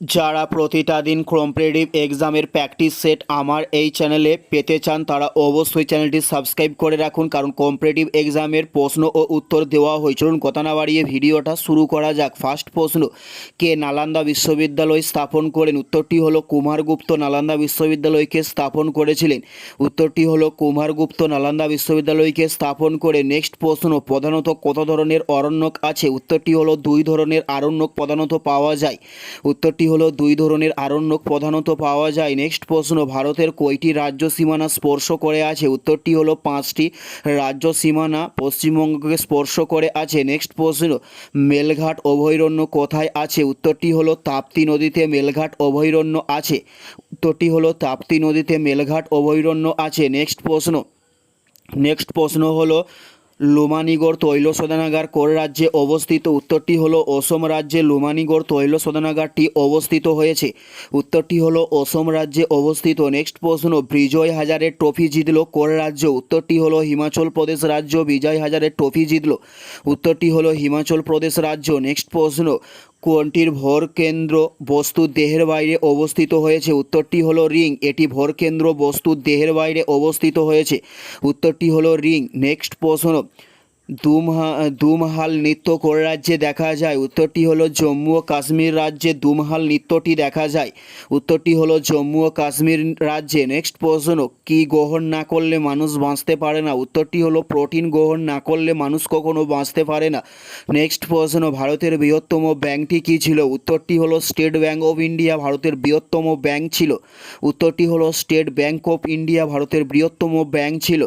যারা প্রতিটা দিন কম্পিটিটিভ এক্সামের প্র্যাকটিস সেট আমার এই চ্যানেলে পেতে চান, তারা অবশ্যই চ্যানেলটি সাবস্ক্রাইব করে রাখুন। কারণ কম্পিটিটিভ এক্সামের প্রশ্ন ও উত্তর দেওয়া হয়। চলুন কথা না বাড়িয়ে ভিডিওটা শুরু করা যাক। ফার্স্ট প্রশ্ন, কে নালন্দা বিশ্ববিদ্যালয় স্থাপন করেন? উত্তরটি হলো কুমারগুপ্ত নালন্দা বিশ্ববিদ্যালয়কে স্থাপন করেছিলেন। উত্তরটি হলো কুমারগুপ্ত নালন্দা বিশ্ববিদ্যালয়কে স্থাপন করে। নেক্সট প্রশ্ন, প্রধানত কত ধরনের অরণ্যক আছে? উত্তরটি হলো দুই ধরনের আরণ্যক, প্রধানত পাওয়া যায়। উত্তরটি হলো দুই ধরনের আরণ্যক প্রধানত পাওয়া যায়। নেক্সট প্রশ্ন, ভারতের কয়টি রাজ্য সীমানা স্পর্শ করে আছে? উত্তরটি হলো পাঁচটি রাজ্য সীমানা পশ্চিমবঙ্গকে স্পর্শ করে আছে। নেক্সট প্রশ্ন, মেলঘাট অভয়ারণ্য কোথায় আছে? উত্তরটি হলো তাপ্তি নদীতে মেলঘাট অভয়ারণ্য আছে। উত্তরটি হলো তাপ্তি নদীতে মেলঘাট অভয়ারণ্য আছে। নেক্সট প্রশ্ন নেক্সট প্রশ্ন হলো লুমানিগড় তৈল শোধনাগার কোর রাজ্যে অবস্থিত। উত্তরটি হল অসম রাজ্যে লুমানিগড় তৈল শোধনাগারটি অবস্থিত হয়েছে। উত্তরটি হল অসম রাজ্যে অবস্থিত। নেক্সট প্রশ্ন, বিজয় হাজারের ট্রফি জিতল কোর রাজ্য। উত্তরটি হল হিমাচল প্রদেশ রাজ্য, বিজয় হাজারের ট্রফি জিতল। উত্তরটি হল হিমাচল প্রদেশ রাজ্য। নেক্সট প্রশ্ন কোনটির ভরকেন্দ্র বস্তু দেহের বাইরে অবস্থিত হয়েছে? উত্তরটি হলো রিং। এটি ভরকেন্দ্র বস্তু দেহের বাইরে অবস্থিত হয়েছে। উত্তরটি হলো রিং। নেক্সট প্রশ্ন। দুমহা, দুমহাল নৃত্য কোন রাজ্যে দেখা যায়? উত্তরটি হলো জম্মু ও কাশ্মীর রাজ্যে দুমহাল নৃত্যটি দেখা যায়। উত্তরটি হলো জম্মু ও কাশ্মীর রাজ্যে। নেক্সট প্রশ্ন, কি গ্রহণ না করলে মানুষ বাঁচতে পারে না? উত্তরটি হলো প্রোটিন গ্রহণ না করলে মানুষ কখনো বাঁচতে পারে না। নেক্সট প্রশ্ন, ভারতের বৃহত্তম ব্যাংকটি কী ছিল? উত্তরটি হলো স্টেট ব্যাংক অফ ইন্ডিয়া, ভারতের বৃহত্তম ব্যাংক ছিল। উত্তরটি হলো স্টেট ব্যাংক অফ ইন্ডিয়া, ভারতের বৃহত্তম ব্যাংক ছিল।